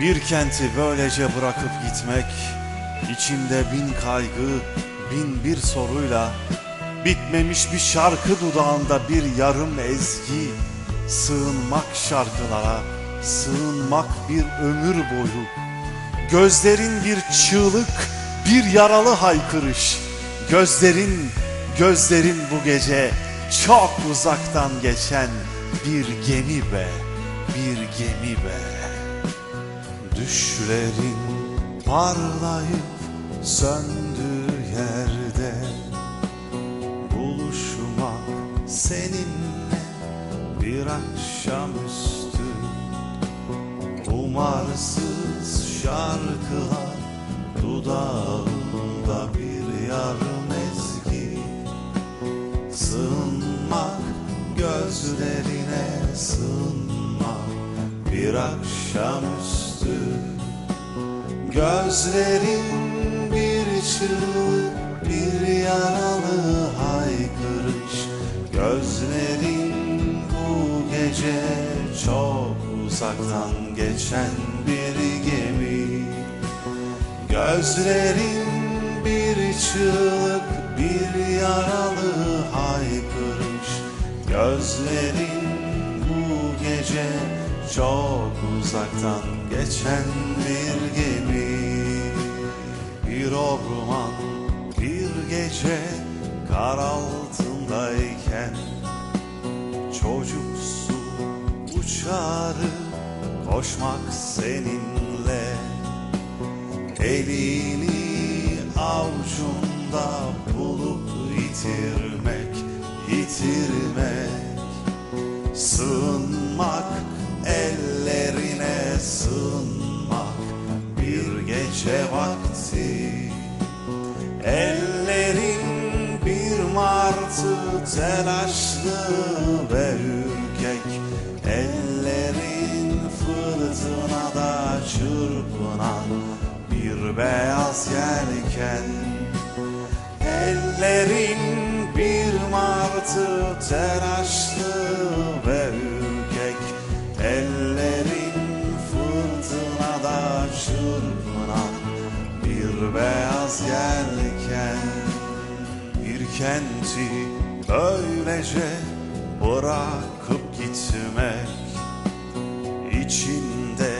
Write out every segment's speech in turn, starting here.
Bir kenti böylece bırakıp gitmek, içinde bin kaygı, bin bir soruyla, bitmemiş bir şarkı dudağında bir yarım ezgi, sığınmak şarkılara, sığınmak bir ömür boyu, gözlerin bir çığlık, bir yaralı haykırış, gözlerin, gözlerin bu gece çok uzaktan geçen bir gemi be, bir gemi be. Düşlerin parlayıp söndüğü yerde. Buluşmak seninle bir akşamüstü Umarsız şarkılar dudağımda bir yarım ezgi. Sığınmak gözlerine sığınmak bir akşamüstü Gözlerin bir çığlık bir yaralı haykırış. Gözlerin bu gece çok uzaktan geçen bir gemi. Gözlerin bir çığlık bir yaralı haykırış. Gözlerin bu gece çok uzaktan geçen bir gemi Bir orman bir gece kar altındayken Çocuksu uçarı koşmak seninle Elini avucunda bulup yitirmek, yitirmek gece vakti. Ellerin bir martı telaşlı ve ürkek. Ellerin fırtınada çırpınan bir beyaz yelken. Ellerin bir martı telaşlı ve ürkek. Ellerin fırtınada çırpınan beyaz yelken Bir kenti böylece bırakıp gitmek İçinde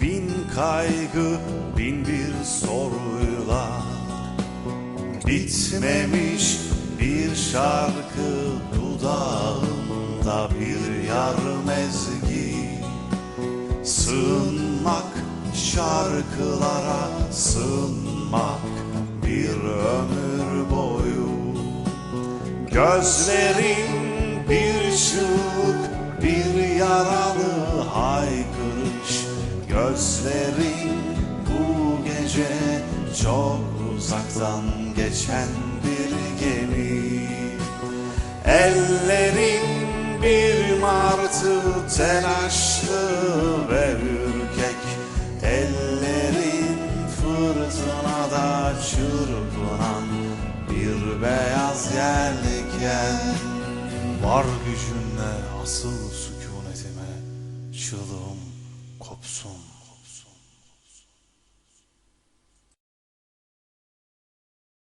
bin kaygı bin bir soruyla Bitmemiş bir şarkı dudağımda bir yarım ezgi Sığınmak şarkılara sığınmak bir ömür boyu. Gözlerin bir çığlık bir yaralı haykırış. Gözlerin bu gece çok uzaktan geçen bir gemi. Ellerin bir martı telaşlı çırpınan bir beyaz yelken Var gücünle asıl sükunetime çığlığım kopsun